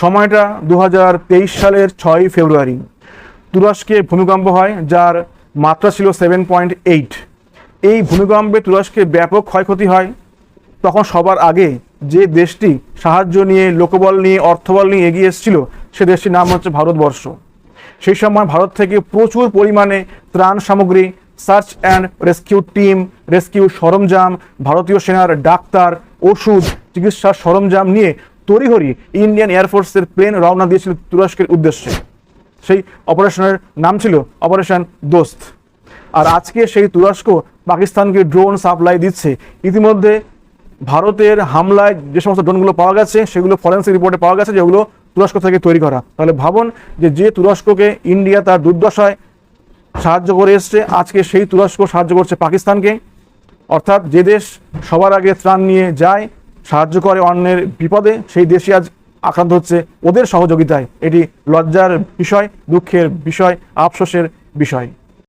সময়টা দু হাজার তেইশ সালের ছয়ই ফেব্রুয়ারি। তুরস্কে ভূমিকম্প হয়, যার মাত্রা ছিল সেভেন পয়েন্ট এইট এই ভূমিকম্পে তুরস্কে ব্যাপক ক্ষয়ক্ষতি হয়। তখন সবার আগে যে দেশটি সাহায্য নিয়ে, লোকবল নিয়ে, অর্থবল নিয়ে এগিয়ে এসেছিল, সে দেশটির নাম হচ্ছে ভারতবর্ষ। সেই সময় ভারত থেকে প্রচুর পরিমাণে ত্রাণ সামগ্রী, search and rescue team, rescue সরঞ্জাম, ভারতীয় সেনার ডাক্তার, ওষুধ, চিকিৎসার সরঞ্জাম নিয়ে তড়িঘড়ি ইন্ডিয়ান এয়ারফোর্সের প্লেন রওনা দিয়েছিল তুরস্কের উদ্দেশ্যে। সেই অপারেশনের নাম ছিল অপারেশন দোস্ত আর আজকে সেই তুরস্ক পাকিস্তানকে ড্রোন সাপ্লাই দিচ্ছে। ইতিমধ্যে ভারতের হামলায় যে সমস্ত ড্রোনগুলো পাওয়া গেছে, সেগুলো ফরেন্সিক রিপোর্টে পাওয়া গেছে, যেগুলো তুরস্ক থেকে তৈরি করা। তাহলে ভাবুন যে যে তুরস্ককে ইন্ডিয়া তার দুর্দশায় সাহায্য করে এসছে, আজকে সেই তুরস্ক সাহায্য করছে পাকিস্তানকে। অর্থাৎ যে দেশ সবার আগে ত্রাণ নিয়ে যায় সাহায্য করে অন্যের বিপদে, সেই দেশই আজ আক্রান্ত হচ্ছে ওদের সহযোগিতায়। এটি লজ্জার বিষয়, দুঃখের বিষয়, আফসোসের বিষয়।